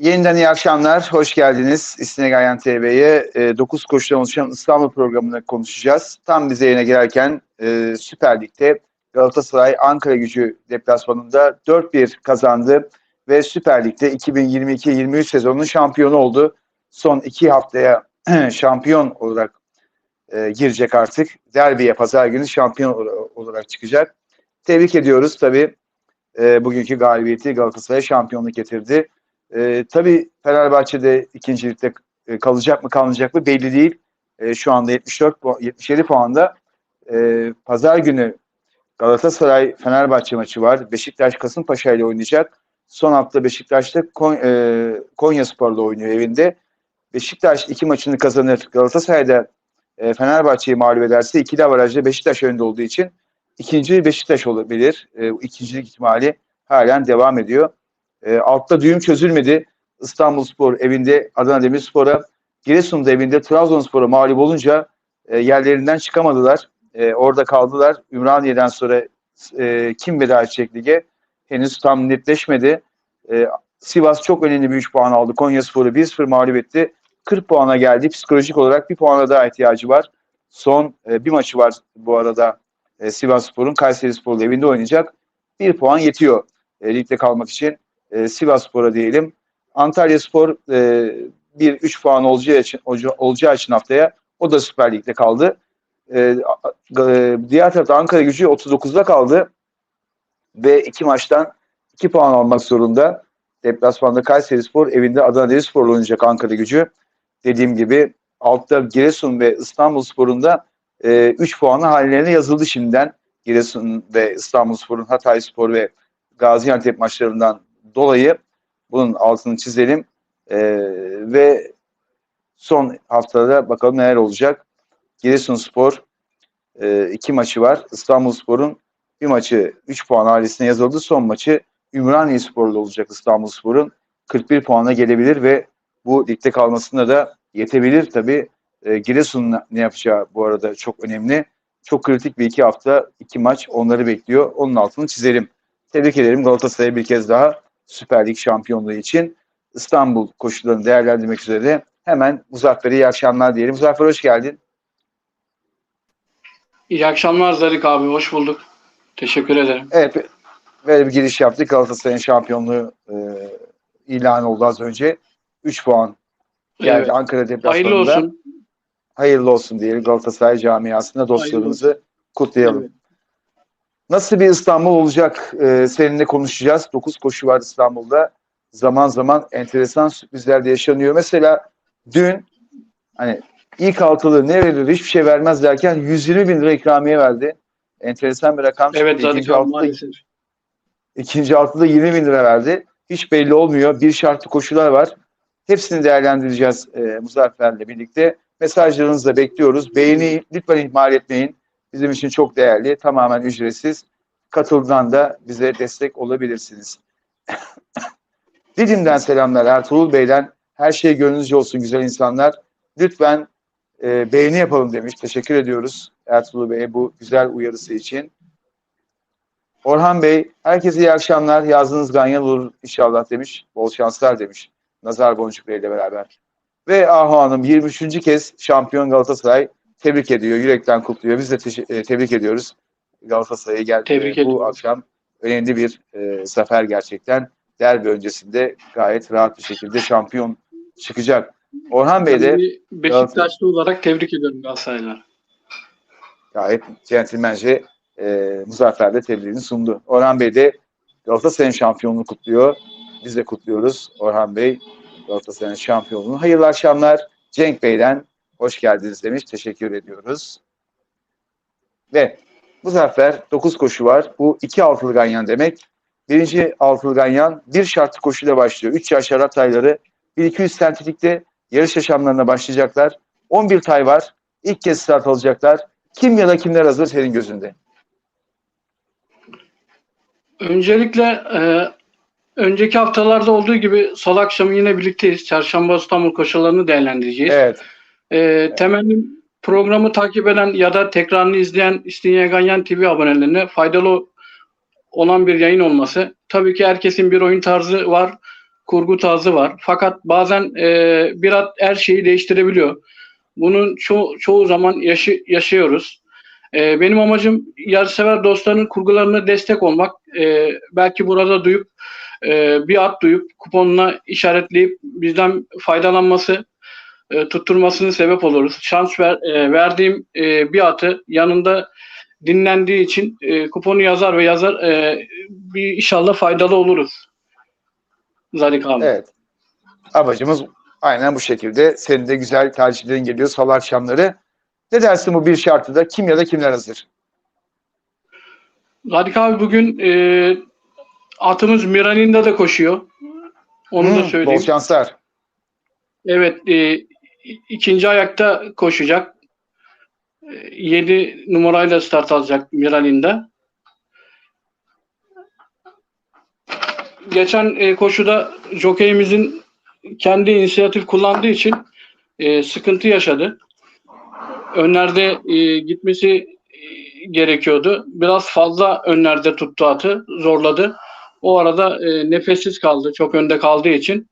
Yeniden iyi akşamlar, hoş geldiniz İstine Gayan TV'ye. E, 9 koşudan oluşan İstanbul programını konuşacağız. Tam bize yine girerken e, Süper Lig'de Galatasaray Ankara gücü deplasmanında 4-1 kazandı ve Süper Lig'de 2022-23 sezonunun şampiyonu oldu. Son iki haftaya şampiyon olarak e, girecek artık. Derbiye pazar günü şampiyon olarak çıkacak. Tebrik ediyoruz tabii. E, bugünkü galibiyeti Galatasaray şampiyonluk getirdi. E, tabii Fenerbahçe'de ikincilikte e, kalacak mı kalmayacak mı belli değil. E, şu anda 74 77 puanda. E, Pazar günü Galatasaray Fenerbahçe maçı var. Beşiktaş Kasımpaşa ile oynayacak. Son hafta Beşiktaş'ta Kon, e, Konya Spor'la oynuyor evinde. Beşiktaş iki maçını kazanır. Galatasaray'da e, Fenerbahçe'yi mağlup ederse ikili avarajda Beşiktaş önde olduğu için ikinci Beşiktaş olabilir. E, ikincilik ihtimali halen devam ediyor. E, altta düğüm çözülmedi. İstanbulspor evinde Adana Demirspor'a, Giresun'da evinde Trabzonspor'a mağlup olunca e, yerlerinden çıkamadılar. E, orada kaldılar. Ümraniye'den sonra e, kim veda edecek lige henüz tam netleşmedi. E, Sivas çok önemli bir 3 puan aldı. Konyaspor'u 1-0 mağlup etti. 40 puana geldi. Psikolojik olarak bir puana daha ihtiyacı var. Son e, bir maçı var bu arada e, Sivasspor'un Kayseri Spor'la evinde oynayacak. Bir puan yetiyor e, ligde kalmak için. E, Sivasspor'a diyelim. Antalya Spor e, bir 3 puan olacağı için, olacağı için haftaya o da Süper Lig'de kaldı. E, e, diğer tarafta Ankara gücü 39'da kaldı ve iki maçtan 2 puan almak zorunda. Deplasmanda Kayseri Spor, evinde Adana Demirspor'la oynayacak Ankara gücü. Dediğim gibi altta Giresun ve İstanbul Spor'un da 3 e, puanı hallerine yazıldı şimdiden. Giresun ve İstanbul Spor'un Hatay Spor ve Gaziantep maçlarından dolayı bunun altını çizelim. E, ve son haftada bakalım neler olacak. Giresunspor e, iki maçı var. İstanbulspor'un bir maçı 3 puan ailesine yazıldı. Son maçı Ümraniye Spor'la olacak İstanbulspor'un. 41 puana gelebilir ve bu ligde kalmasına da yetebilir. Tabi e, Giresun'un ne yapacağı bu arada çok önemli. Çok kritik bir iki hafta, iki maç onları bekliyor. Onun altını çizelim. Tebrik ederim Galatasaray'a bir kez daha Süper Lig şampiyonluğu için İstanbul koşullarını değerlendirmek üzere hemen Muzaffer'e iyi akşamlar diyelim. Muzaffer hoş geldin. İyi akşamlar Zarık abi, hoş bulduk. Teşekkür ederim. Evet, böyle bir giriş yaptık. Galatasaray'ın şampiyonluğu e, ilan oldu az önce. 3 puan geldi evet. Ankara deplasmanında. Hayırlı olsun. Hayırlı olsun diyelim Galatasaray camiasında dostlarımızı kutlayalım. Evet. Nasıl bir İstanbul olacak e, seninle konuşacağız. 9 koşu var İstanbul'da. Zaman zaman enteresan sürprizler de yaşanıyor. Mesela dün hani ilk altılı ne verir hiçbir şey vermez derken 120 bin lira ikramiye verdi. Enteresan bir rakam. Evet ikinci altıda, ikinci altıda 20 bin lira verdi. Hiç belli olmuyor. Bir şartlı koşular var. Hepsini değerlendireceğiz e, Muzaffer'le birlikte. Mesajlarınızı da bekliyoruz. Beğeni lütfen ihmal etmeyin. Bizim için çok değerli. Tamamen ücretsiz. Katıldan da bize destek olabilirsiniz. Didim'den selamlar Ertuğrul Bey'den. Her şey gönlünüzce olsun güzel insanlar. Lütfen e, beğeni yapalım demiş. Teşekkür ediyoruz Ertuğrul Bey'e bu güzel uyarısı için. Orhan Bey, herkese iyi akşamlar. Yazdığınız ganyan olur inşallah demiş. Bol şanslar demiş. Nazar Boncuk Bey ile beraber. Ve Ahu Hanım 23. kez şampiyon Galatasaray tebrik ediyor. Yürekten kutluyor. Biz de te- tebrik ediyoruz. Galatasaray'a geldi. Tebrik bu ediyoruz. akşam önemli bir e, zafer gerçekten. Derbi öncesinde gayet rahat bir şekilde şampiyon çıkacak. Orhan Bey de Beşiktaşlı olarak tebrik ediyorum Galatasaraylar. Gayet centilmence e, Muzaffer'de tebriğini sundu. Orhan Bey de Galatasaray'ın şampiyonluğunu kutluyor. Biz de kutluyoruz Orhan Bey Galatasaray'ın şampiyonluğunu. Hayırlı akşamlar Cenk Bey'den hoş geldiniz demiş. Teşekkür ediyoruz. Ve Muzaffer 9 koşu var. Bu iki altılı ganyan demek. Birinci altılı ganyan bir şartlı koşuyla başlıyor. 3 yaş Arap tayları 1200 sentetikte yarış yaşamlarına başlayacaklar. 11 tay var. İlk kez start alacaklar. Kim ya da kimler hazır senin gözünde? Öncelikle e, önceki haftalarda olduğu gibi salı akşamı yine birlikteyiz. Çarşamba İstanbul koşularını değerlendireceğiz. Evet. E. Temennim programı takip eden ya da tekrarını izleyen İstinye Ganyan TV abonelerine faydalı olan bir yayın olması. Tabii ki herkesin bir oyun tarzı var. kurgu tarzı var. Fakat bazen e, bir at her şeyi değiştirebiliyor. Bunun ço- çoğu zaman yaşı- yaşıyoruz. E, benim amacım yarışsever dostların kurgularına destek olmak. E, belki burada duyup e, bir at duyup kuponuna işaretleyip bizden faydalanması, e, tutturmasını sebep oluruz. Şans ver, e, verdiğim e, bir atı yanında dinlendiği için e, kuponu yazar ve yazar e, bir inşallah faydalı oluruz. Zadik abi. Evet. Amacımız aynen bu şekilde. Senin de güzel tercihlerin geliyor salı akşamları. Ne dersin bu bir şartıda? Kim ya da kimler hazır? Zadik abi bugün e, atımız Miranin'de de koşuyor. Onu da Hmm, söyleyeyim. Bol şanslar. Evet, e, ikinci ayakta koşacak. 7 numarayla start alacak Miralin'de. Geçen e, koşuda jokeyimizin kendi inisiyatif kullandığı için e, sıkıntı yaşadı. Önlerde e, gitmesi gerekiyordu. Biraz fazla önlerde tuttu atı, zorladı. O arada e, nefessiz kaldı, çok önde kaldığı için.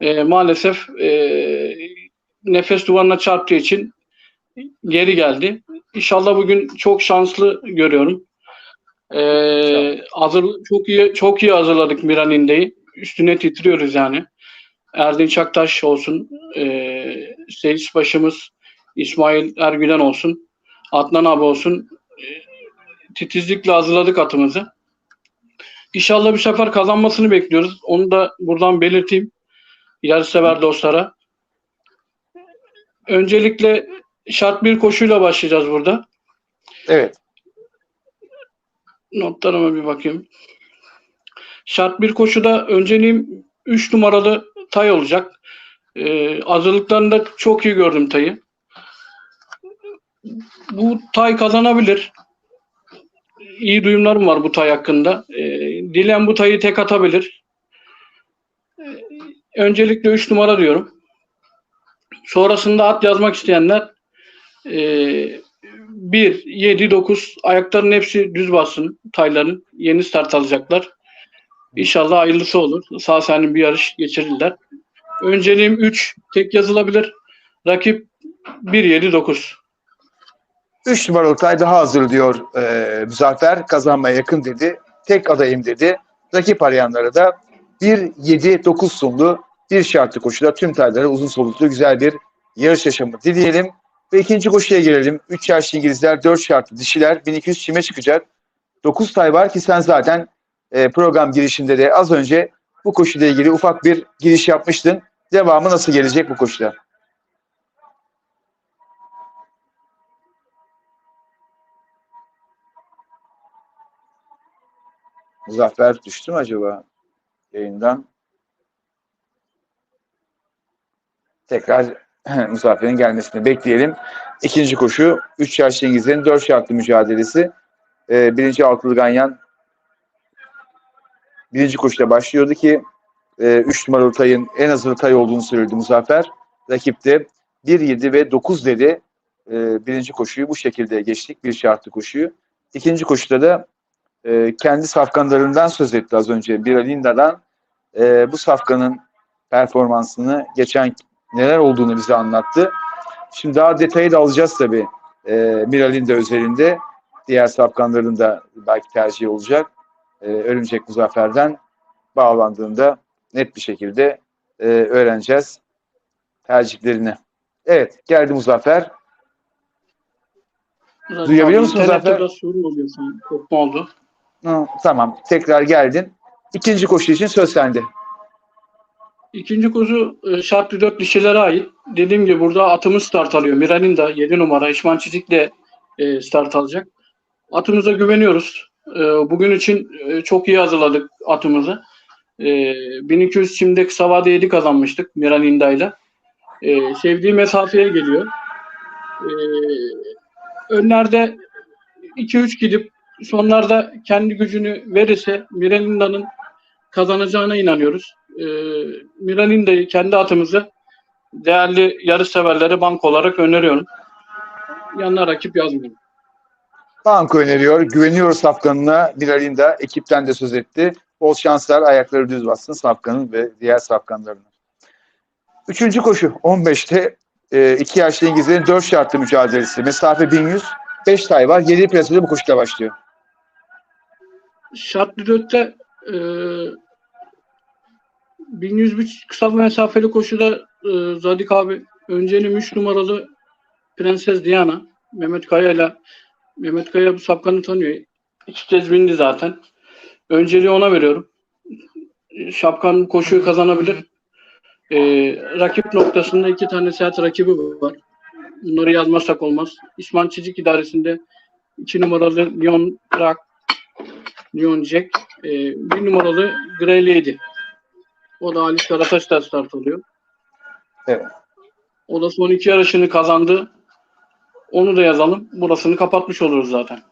E, maalesef e, nefes duvarına çarptığı için geri geldi. İnşallah bugün çok şanslı görüyorum. Ee, hazır çok iyi çok iyi hazırladık Miraninde'yi. Üstüne titriyoruz yani. Erdinç Aktaş olsun, e, Seyis başımız İsmail Ergülen olsun, Adnan abi olsun. E, titizlikle hazırladık atımızı. İnşallah bir sefer kazanmasını bekliyoruz. Onu da buradan belirteyim. Yarışsever dostlara. Öncelikle şart bir koşuyla başlayacağız burada. Evet. Notlarıma bir bakayım. Şart bir koşuda önceliğim 3 numaralı Tay olacak. Ee, hazırlıklarında çok iyi gördüm Tay'ı. Bu Tay kazanabilir. İyi duyumlarım var bu Tay hakkında. Ee, Dilen bu Tay'ı tek atabilir. Ee, öncelikle 3 numara diyorum. Sonrasında at yazmak isteyenler e, 1, 7, 9 ayakların hepsi düz bassın tayların. Yeni start alacaklar. İnşallah hayırlısı olur. Sağ salim bir yarış geçirirler. Önceliğim 3 tek yazılabilir. Rakip 1, 7, 9. 3 numaralı tay daha hazır diyor e, Muzaffer. Kazanmaya yakın dedi. Tek adayım dedi. Rakip arayanlara da 1-7-9 sonlu bir şartlı koşuda tüm taylara uzun soluklu güzel bir yarış yaşamı dileyelim. Ve ikinci koşuya gelelim. 3 yaşlı İngilizler, 4 şartlı dişiler 1200 çime çıkacak. 9 tay var ki sen zaten e, program girişinde de az önce bu koşuyla ilgili ufak bir giriş yapmıştın. Devamı nasıl gelecek bu koşuda? Muzaffer düştü mü acaba yayından? Tekrar Muzaffer'in gelmesini bekleyelim. İkinci koşu 3 yaşlı İngilizlerin 4 şartlı mücadelesi. Ee, birinci altılı ganyan birinci koşuda başlıyordu ki 3 numaralı tayın en hazır tay olduğunu söyledi Muzaffer. Rakip de 1, 7 ve 9 dedi. Ee, birinci koşuyu bu şekilde geçtik. Bir şartlı koşuyu. İkinci koşuda da e, kendi safkanlarından söz etti az önce. Bir Linda'dan e, bu safkanın performansını geçen neler olduğunu bize anlattı. Şimdi daha detayı da alacağız tabii. E, Miralinda özelinde diğer safkanların da belki tercih olacak. E, Örümcek Muzaffer'den bağlandığında net bir şekilde e, öğreneceğiz tercihlerini. Evet geldi Muzaffer. Duyabiliyor musun Zafer? biraz sorun oluyor sanki. Kopma oldu. Hı, tamam tekrar geldin. İkinci koşu için söz sende. İkinci koşu e, şartlı dört dişilere ait. Dediğim gibi burada atımız start alıyor. Miranin de 7 numara İşman Çizik de e, start alacak. Atımıza güveniyoruz. E, bugün için çok iyi hazırladık atımızı. E, 1200 çimdeki Savade 7 kazanmıştık Miraninda E, sevdiği mesafeye geliyor. Önlerde 2-3 gidip sonlarda kendi gücünü verirse Miraninda'nın kazanacağına inanıyoruz. E, Miraninda'yı kendi atımızı değerli yarış severlere bank olarak öneriyorum. Yanına rakip yazmıyorum. Banko öneriyor. Güveniyor safkanına. Bilal'in de ekipten de söz etti. Bol şanslar ayakları düz bassın safkanın ve diğer safkanlarının. Üçüncü koşu 15'te e, iki yaşlı İngilizlerin dört şartlı mücadelesi. Mesafe 1100, 5 tay var. 7 piyasada bu koşuyla başlıyor. Şartlı dörtte e, 1101 kısa mesafeli koşuda e, Zadik abi öncenin 3 numaralı Prenses Diana Mehmet Kaya ile Mehmet Kaya bu sapkanı tanıyor. İki kez bindi zaten. Önceliği ona veriyorum. Şapkan koşuyu kazanabilir. E, rakip noktasında iki tane sert rakibi var. Bunları yazmazsak olmaz. İsmail Çizik idaresinde iki numaralı Leon Rock Leon Jack. E, bir numaralı Grey Lady. O da Halis Karataş'ta start oluyor. Evet. O da son iki yarışını kazandı. Onu da yazalım. Burasını kapatmış oluruz zaten.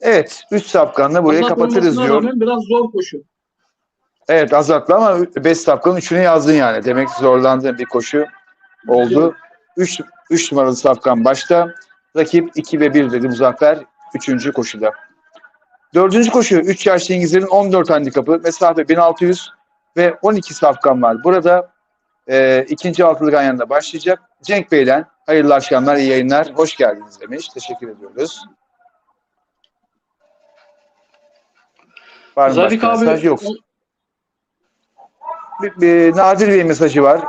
Evet, 3 safkanla burayı Azat kapatırız diyor. Biraz zor koşu. Evet azalttı ama 5 safkanın 3'ünü yazdın yani. Demek zorlandığın bir koşu oldu. 3 3 numaralı safkan başta. Rakip 2 ve 1 dedi Muzaffer 3. koşuda. Dördüncü koşu 3 yaşlı İngilizlerin 14 handikapı. Mesafe 1600 ve 12 safkan var. Burada e, ikinci altılı ganyanla başlayacak. Cenk Bey'den hayırlı akşamlar, iyi yayınlar. Hoş geldiniz demiş. Teşekkür ediyoruz. Var mı Zadik başka abi mesaj? Yok. Bir, bir Nadir Bey mesajı var.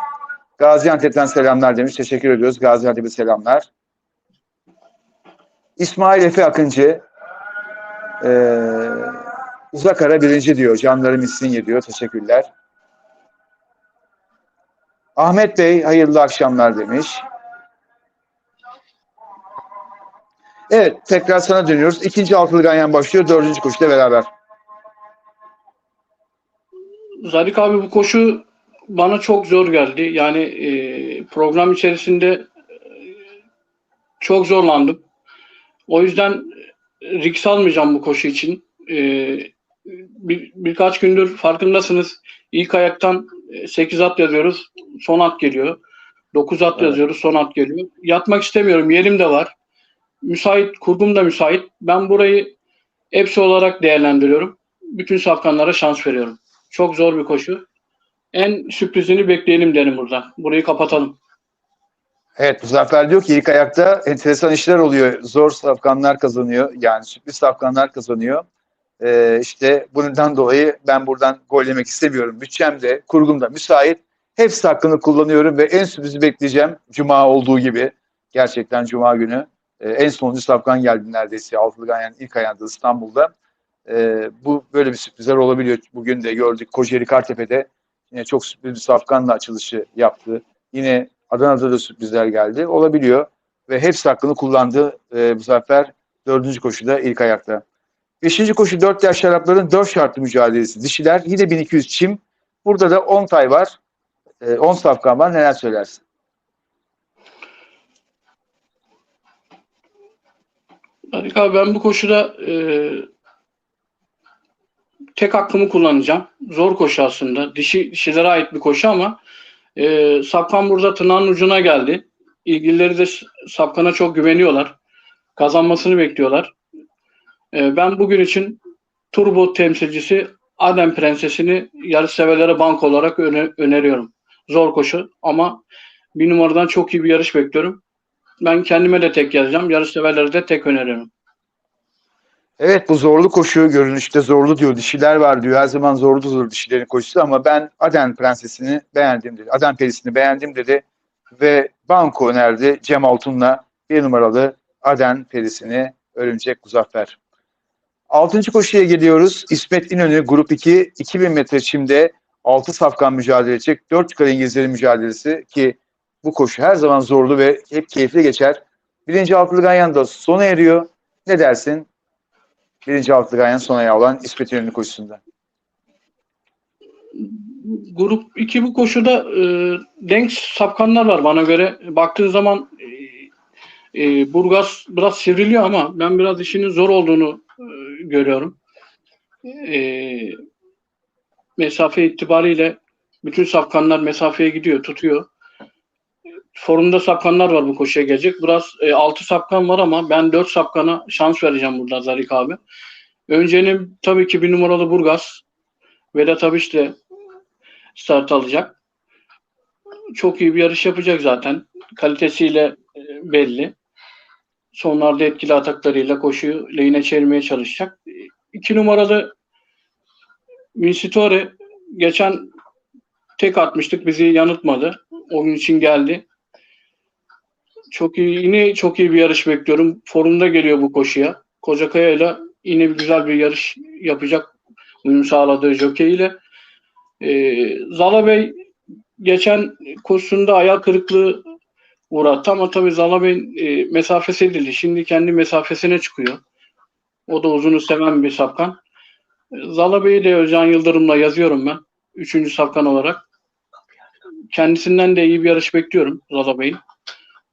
Gaziantep'ten selamlar demiş. Teşekkür ediyoruz. Gaziantep'e selamlar. İsmail Efe Akıncı ee, uzak ara birinci diyor. Canlarım İstinye diyor. Teşekkürler. Ahmet Bey hayırlı akşamlar demiş. Evet tekrar sana dönüyoruz. İkinci altılı ganyan başlıyor. Dördüncü koşuyla beraber. Zadik abi bu koşu bana çok zor geldi. Yani e, program içerisinde e, çok zorlandım. O yüzden risk almayacağım bu koşu için. E, bir, birkaç gündür farkındasınız. İlk ayaktan 8 at yazıyoruz. Son at geliyor. 9 at Evet. yazıyoruz. Son at geliyor. Yatmak istemiyorum. Yerim de var. Müsait, kurgum da müsait. Ben burayı hepsi olarak değerlendiriyorum. Bütün safkanlara şans veriyorum. Çok zor bir koşu. En sürprizini bekleyelim derim burada. Burayı kapatalım. Evet Muzaffer diyor ki ilk ayakta enteresan işler oluyor. Zor safkanlar kazanıyor. Yani sürpriz safkanlar kazanıyor. Ee, işte bundan dolayı ben buradan gol yemek istemiyorum. Bütçem de kurgum da müsait. Hepsi hakkını kullanıyorum ve en sürprizi bekleyeceğim. Cuma olduğu gibi. Gerçekten Cuma günü. Ee, en sonuncu safkan geldi neredeyse. Altılı Ganyan ilk ayağında İstanbul'da. Ee, bu böyle bir sürprizler olabiliyor. Bugün de gördük Kocaeli Kartepe'de yine çok sürpriz bir safkanla açılışı yaptı. Yine Adana'da da sürprizler geldi. Olabiliyor. Ve hepsi hakkını kullandı e, bu sefer dördüncü koşuda ilk ayakta. Beşinci koşu dört yaş şarapların dört şartlı mücadelesi. Dişiler yine 1200 çim. Burada da 10 tay var. E, 10 safkan var. Neler söylersin? Harik abi ben bu koşuda e, tek hakkımı kullanacağım. Zor koşu aslında. Dişi, dişilere ait bir koşu ama e, Sapkan burada tırnağın ucuna geldi. İlgilileri de Sapkan'a çok güveniyorlar. Kazanmasını bekliyorlar. E, ben bugün için Turbo temsilcisi Adem Prensesi'ni yarışseverlere bank olarak öne- öneriyorum. Zor koşu ama bir numaradan çok iyi bir yarış bekliyorum. Ben kendime de tek yazacağım. Yarışseverlere de tek öneriyorum. Evet bu zorlu koşu görünüşte zorlu diyor. Dişiler var diyor. Her zaman zorludur dişilerin koşusu ama ben Aden Prensesini beğendim dedi. Aden Perisi'ni beğendim dedi. Ve banko önerdi Cem Altun'la bir numaralı Aden Perisi'ni örümcek Muzaffer. Altıncı koşuya geliyoruz. İsmet İnönü Grup 2 2000 metre çimde 6 safkan mücadele edecek. 4 yukarı İngilizlerin mücadelesi ki bu koşu her zaman zorlu ve hep keyifli geçer. Birinci altılı ganyan da sona eriyor. Ne dersin? Birinci altılı ganyan sona olan İsmet İnönü koşusunda. Grup 2 bu koşuda e, denk sapkanlar var bana göre. Baktığın zaman e, e, biraz sivriliyor ama ben biraz işinin zor olduğunu görüyorum. E, mesafe itibariyle bütün sapkanlar mesafeye gidiyor, tutuyor. Forumda sapkanlar var bu koşuya gelecek. Biraz e, 6 sapkan var ama ben 4 sapkana şans vereceğim burada Zarik abi. Öncenin tabii ki bir numaralı Burgaz. Vedat Abiş de start alacak. Çok iyi bir yarış yapacak zaten. Kalitesiyle e, belli. Sonlarda etkili ataklarıyla koşuyu lehine çevirmeye çalışacak. İki numaralı Vincitore geçen tek atmıştık. Bizi yanıltmadı. Onun için geldi. Çok iyi, yine çok iyi bir yarış bekliyorum. Forumda geliyor bu koşuya. Kocakaya ile yine bir güzel bir yarış yapacak uyum sağladığı jockey ile. Ee, Zala Bey geçen kursunda ayak kırıklığı uğrattı ama tabii Zala Bey'in e, mesafesi edildi. Şimdi kendi mesafesine çıkıyor. O da uzunu seven bir sapkan. Zala Bey'i de Özcan Yıldırım'la yazıyorum ben. Üçüncü sapkan olarak. Kendisinden de iyi bir yarış bekliyorum Zala Bey'in.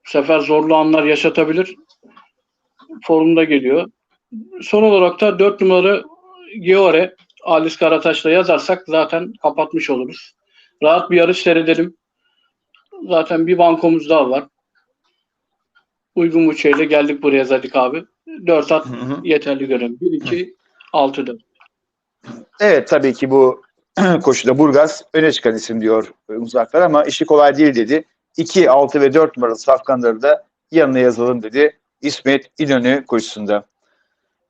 Bu sefer zorlu anlar yaşatabilir. Forumda geliyor. Son olarak da 4 numara Giore Alis Karataş'la yazarsak zaten kapatmış oluruz. Rahat bir yarış seyredelim. Zaten bir bankomuz daha var. Uygun uçağıyla geldik buraya Zadik abi. 4 at Hı hı. yeterli görelim. 1, 2, 6, 4. Evet tabii ki bu koşuda Burgaz öne çıkan isim diyor Muzaffer ama işi kolay değil dedi. 2, 6 ve 4 numaralı safkanları da yanına yazalım dedi İsmet İnönü koşusunda.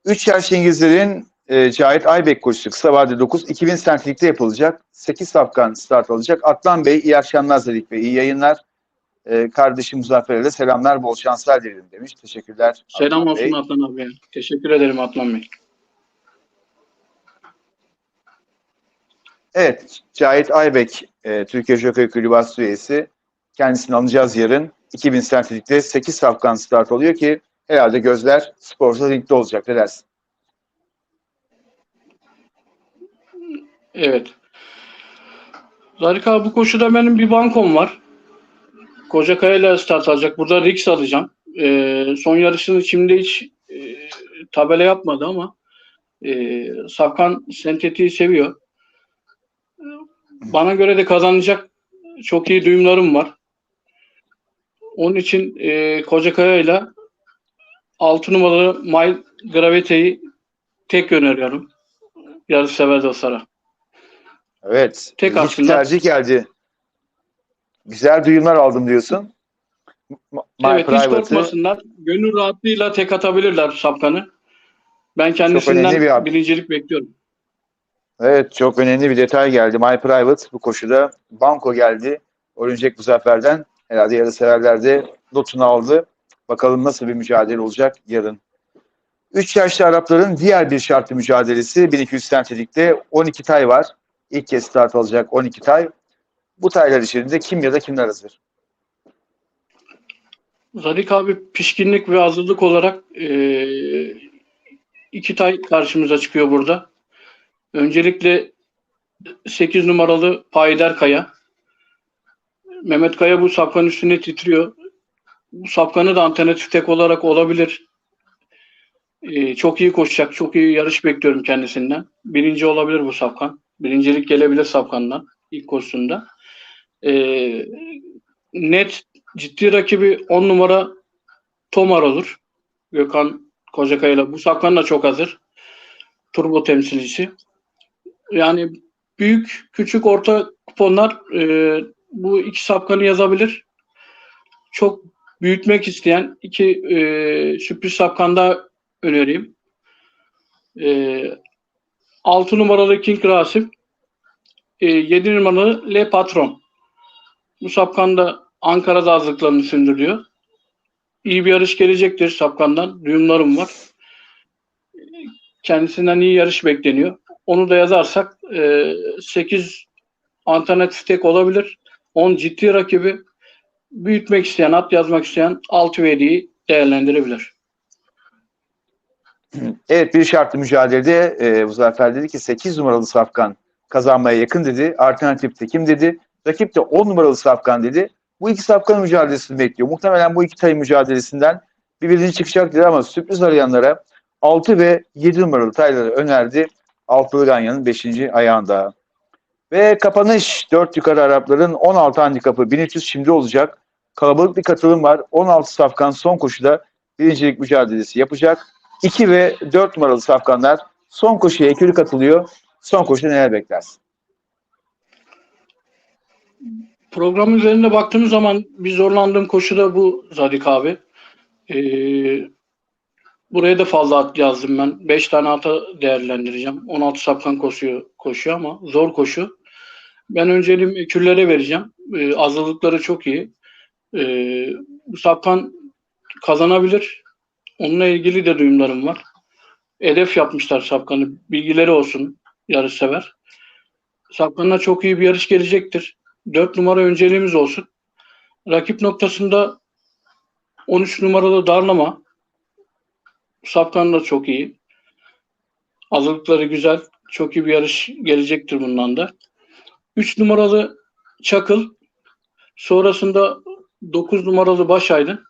3 yaş İngilizlerin e, Cahit Aybek koşusu kısa vadeli 9 2000 centlikte yapılacak. 8 safkan start alacak. Atlan Bey iyi akşamlar dedik ve iyi yayınlar. E, kardeşim Muzaffer'e de selamlar bol şanslar dilerim demiş. Teşekkürler. Selam Atlan olsun Bey. Atlan abi. Teşekkür ederim Atlan Bey. Evet, Cahit Aybek, e, Türkiye Jockey Kulübü Aslı üyesi. Kendisini alacağız yarın. 2000 sentlikte 8 safkan start oluyor ki herhalde gözler Sporza Ring'de olacak. Ne dersin? Evet. Zarik abi bu koşuda benim bir bankom var. Kocakaya ile start alacak. Burada Rix alacağım. Ee, son yarışını şimdi hiç e, tabela yapmadı ama e, Safkan sentetiği seviyor. Bana göre de kazanacak çok iyi duyumlarım var. Onun için e, Kocakaya ile 6 numaralı My Gravity'yi tek öneriyorum. Yarış sever dostlara. Evet. Tek aslında. tercih geldi. Güzel duyumlar aldım diyorsun. My evet hiç Private'ı korkmasınlar. Gönül rahatlığıyla tek atabilirler Safkan'ı. Ben kendisinden bir birincilik bekliyorum. Evet çok önemli bir detay geldi. My Private bu koşuda banko geldi. Oyuncak bu zaferden herhalde yarı severler de notunu aldı. Bakalım nasıl bir mücadele olacak yarın. 3 yaşlı Arapların diğer bir şartlı mücadelesi 1200 sentlikte 12 tay var. İlk kez start alacak 12 tay. Bu taylar içerisinde kim ya da kimler hazır? Zadik abi pişkinlik ve hazırlık olarak eee, iki tay karşımıza çıkıyor burada. Öncelikle 8 numaralı Payder Kaya. Mehmet Kaya bu sapkanın üstüne titriyor. Bu sapkanı da alternatif tek olarak olabilir. Eee, çok iyi koşacak, çok iyi yarış bekliyorum kendisinden. Birinci olabilir bu sapkan. Birincilik gelebilir sapkandan ilk koşusunda. Eee, net ciddi rakibi 10 numara Tomar olur. Gökhan Kocakaya'yla. Bu sapkan da çok hazır. Turbo temsilcisi. Yani büyük, küçük, orta kuponlar e, bu iki sapkanı yazabilir. Çok büyütmek isteyen iki e, sürpriz sapkan da önereyim. E, 6 numaralı King Rasim. E, 7 numaralı Le Patron. Bu sapkan da Ankara'da hazırlıklarını sürdürüyor. İyi bir yarış gelecektir Sapkan'dan. Duyumlarım var. Kendisinden iyi yarış bekleniyor. Onu da yazarsak e, 8 alternatif tek olabilir. 10 ciddi rakibi. Büyütmek isteyen, at yazmak isteyen 6 ve 7'yi değerlendirebilir. Evet bir şartlı mücadelede e, Muzaffer dedi ki 8 numaralı safkan kazanmaya yakın dedi. Alternatifte kim dedi? Rakip de 10 numaralı safkan dedi. Bu iki safkanın mücadelesini bekliyor. Muhtemelen bu iki tay mücadelesinden bir birinci çıkacak dedi ama sürpriz arayanlara 6 ve 7 numaralı tayları önerdi. Altılı Ganya'nın 5. ayağında. Ve kapanış 4 yukarı Arapların 16 handikapı 1300 şimdi olacak. Kalabalık bir katılım var. 16 safkan son koşuda birincilik mücadelesi yapacak. 2 ve 4 numaralı safkanlar son koşuya ekürü katılıyor. Son koşuda neler beklersin? Program üzerinde baktığımız zaman bir zorlandığım koşu da bu Zadik abi. Ee, buraya da fazla at yazdım ben. 5 tane ata değerlendireceğim. 16 sapkan koşuyor, koşuyor ama zor koşu. Ben önceliğim küllere vereceğim. Ee, azlılıkları çok iyi. Ee, bu sapkan kazanabilir. Onunla ilgili de duyumlarım var. Hedef yapmışlar sapkanı. Bilgileri olsun yarış sever. Sapkanına çok iyi bir yarış gelecektir. 4 numara önceliğimiz olsun. Rakip noktasında 13 numaralı darlama. Sapkan da çok iyi. Hazırlıkları güzel. Çok iyi bir yarış gelecektir bundan da. 3 numaralı Çakıl. Sonrasında 9 numaralı Başaydın.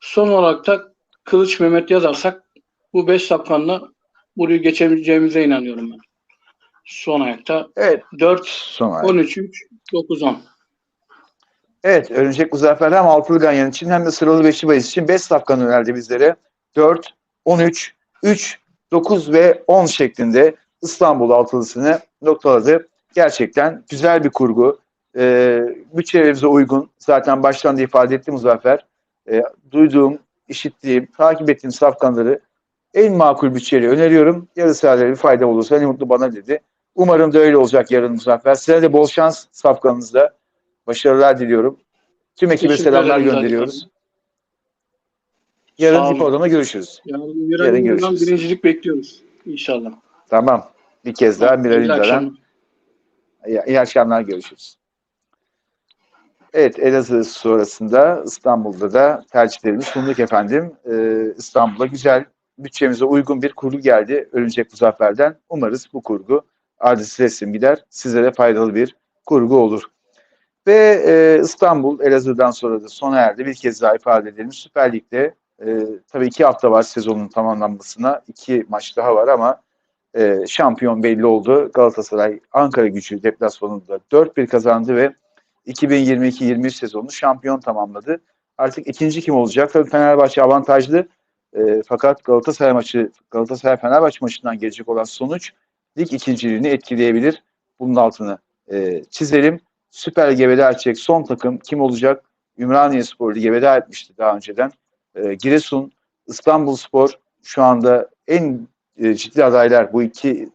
Son olarak da Kılıç Mehmet yazarsak bu 5 sapkanla burayı geçebileceğimize inanıyorum ben. Son ayakta Evet. 4, Son ayak. 13, 3, 9, 10. Evet, Örümcek Muzaffer hem altılı ganyan için hem de sıralı beşli bahis için 5 safkan önerdi bizlere. 4, 13, 3, 9 ve 10 şeklinde İstanbul altılısını noktaladı. Gerçekten güzel bir kurgu. Ee, bütçelerimize uygun. Zaten baştan da ifade etti Muzaffer. Ee, duyduğum, işittiğim, takip ettiğim safkanları en makul bütçeyle öneriyorum. Yarı bir fayda olursa ne mutlu bana dedi. Umarım da öyle olacak yarın Muzaffer. Size de bol şans safkanınızda. Başarılar diliyorum. Tüm ekibe selamlar Zaten. gönderiyoruz. Sağ Yarın hipodroma görüşürüz. Yani Yarın Miral'den görüşürüz. birincilik bekliyoruz inşallah. Tamam. Bir kez daha Miral iyi, iyi akşamlar görüşürüz. Evet Elazığ sonrasında İstanbul'da da tercihlerimiz sunduk efendim. Ee, İstanbul'a güzel, bütçemize uygun bir kurgu geldi Örümcek Muzaffer'den. Umarız bu kurgu adresi resim gider. Sizlere faydalı bir kurgu olur. Ve e, İstanbul Elazığ'dan sonra da sona erdi. Bir kez daha ifade edelim. Süper Lig'de e, tabii iki hafta var sezonun tamamlanmasına. iki maç daha var ama e, şampiyon belli oldu. Galatasaray Ankara gücü deplasmanında 4-1 kazandı ve 2022-23 sezonunu şampiyon tamamladı. Artık ikinci kim olacak? Tabii Fenerbahçe avantajlı. E, fakat Galatasaray maçı Galatasaray Fenerbahçe maçından gelecek olan sonuç lig ikinciliğini etkileyebilir. Bunun altını e, çizelim. Süper Lig'e veda edecek son takım kim olacak? Ümraniye Spor Lig'e veda etmişti daha önceden. E, Giresun, İstanbul Spor şu anda en e, ciddi adaylar bu iki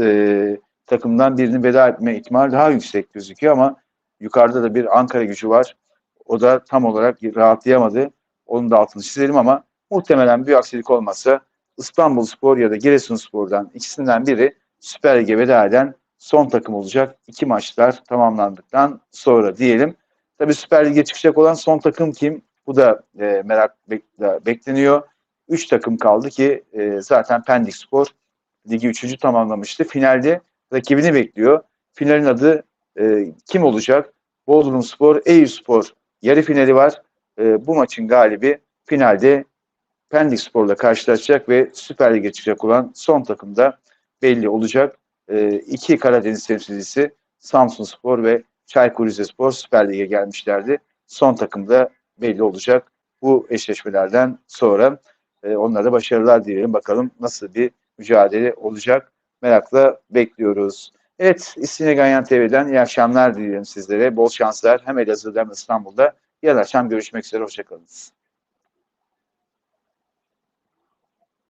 e, takımdan birinin veda etme ihtimali daha yüksek gözüküyor ama yukarıda da bir Ankara gücü var. O da tam olarak rahatlayamadı. Onun da altını çizelim ama muhtemelen bir aksilik olmazsa İstanbul Spor ya da Giresun Spor'dan ikisinden biri Süper Lig'e veda eden son takım olacak. İki maçlar tamamlandıktan sonra diyelim. Tabii Süper Lig'e çıkacak olan son takım kim? Bu da e, merak bek- bekleniyor. Üç takım kaldı ki e, zaten Pendik Spor ligi üçüncü tamamlamıştı. Finalde rakibini bekliyor. Finalin adı e, kim olacak? Bodrum Spor, Eyüp Spor yarı finali var. E, bu maçın galibi finalde Pendik Spor'la karşılaşacak ve Süper Lig'e çıkacak olan son takım da belli olacak. E, iki Karadeniz temsilcisi Samsun Spor ve Çaykur Rizespor Süper Lig'e gelmişlerdi. Son takım da belli olacak bu eşleşmelerden sonra. E, onlara da başarılar dileyelim. Bakalım nasıl bir mücadele olacak. Merakla bekliyoruz. Evet, İstinye Ganyan TV'den iyi akşamlar diliyorum sizlere. Bol şanslar hem Elazığ'da hem İstanbul'da. Yarın akşam görüşmek üzere. Hoşçakalınız.